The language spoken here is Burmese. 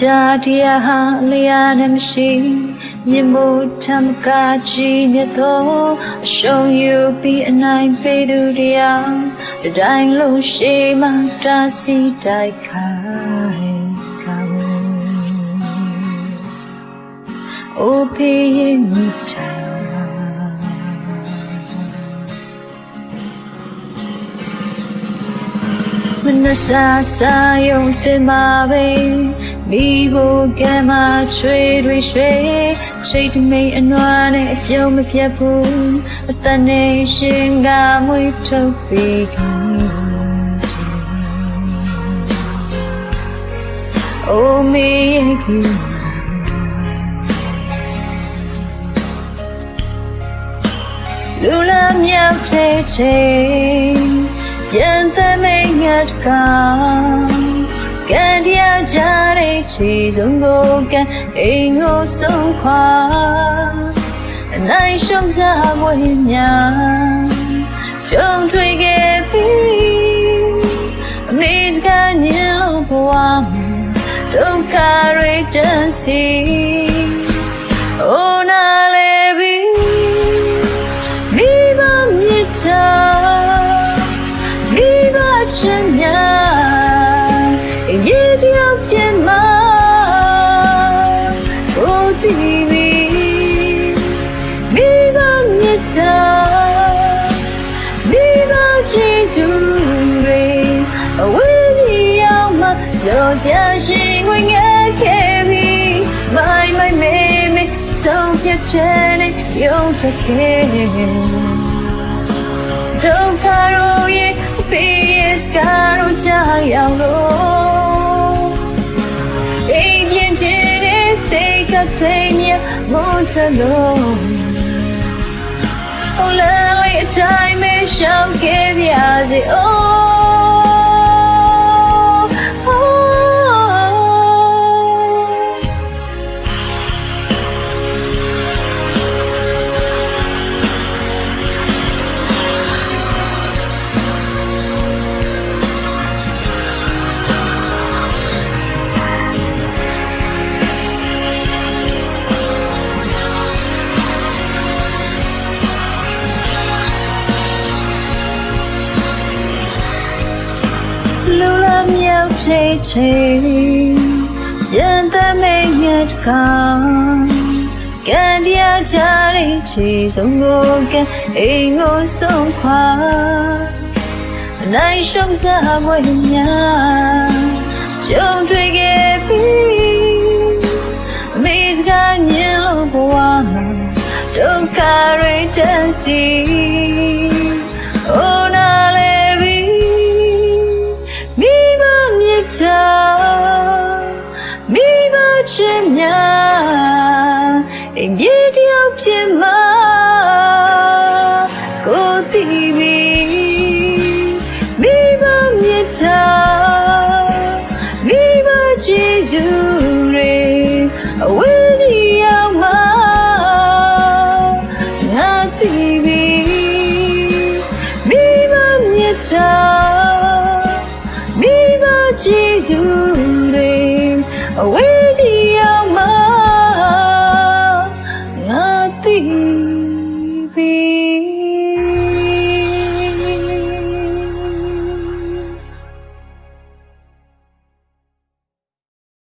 တာတရားဟာလျာနဲ့မရှိမြင်မှုထမ်းကကြီးမြတ်သောအရှုံးယူပြီးအနိုင်ပေးသူတရားတတိုင်းလုံးရှိမှတာစီတိုက်ခိုင်းကာဝအိုဖေးရဲ့မြတ်တာမနစာစာယုံတင်ပါပဲ မိဖို့ကံမချွေတွေရွှေချိတ်တမိန်အနွားနဲ့အပြုံးမပြတ်ဘူးအတန်နဲ့ရှင်ကမွေးထုတ်ပေးခင်အိုမေရဲ့ကူလူလာမြောက်တဲ့ချိန်ပြန်သက်မိတ်ငတ်ကောင်ကန်တရားကြ တဲ့ချီစုံကိုကန်အိမ်ကိုဆုံးခွာအနိုင်ရှုံးစားမွေးများကြုံတွေ့ခဲ့ပြီးအမေစကားညင်လို့ဘဝ jesu re awe ti ao ma lo xia xin wen nghe ke bi mai mai me me ဆုံးဖြတ်ချက်နဲ့ရုံထွက်ခဲ့ဒုက္ခရောရဲ့ PS ကတော့ကြာရောက်လို့အိမ်ပြင်ချင်တဲ့စိတ်ကချိန် လာမြောက်ချေချေပြန်သက်မိတ်ငတ်ကောင်ကန်တရားကြတဲ့ချေဆုံးကိုကန်အိမ်ကိုဆုံးခွာအနိုင်ရှုံးစားမွေးများကြုံတွေ့ခဲ့ပြီးအမေစကားညင်လို့ဘဝမှာဒုက္ခတွေတန်းစီ diao pyin ma ko ti bi mi ba mi ta mi ba jesu re awe ji yao ma nga ti bi မိဘမြတ်တာမိဘကျေးဇူးတွေအဝေး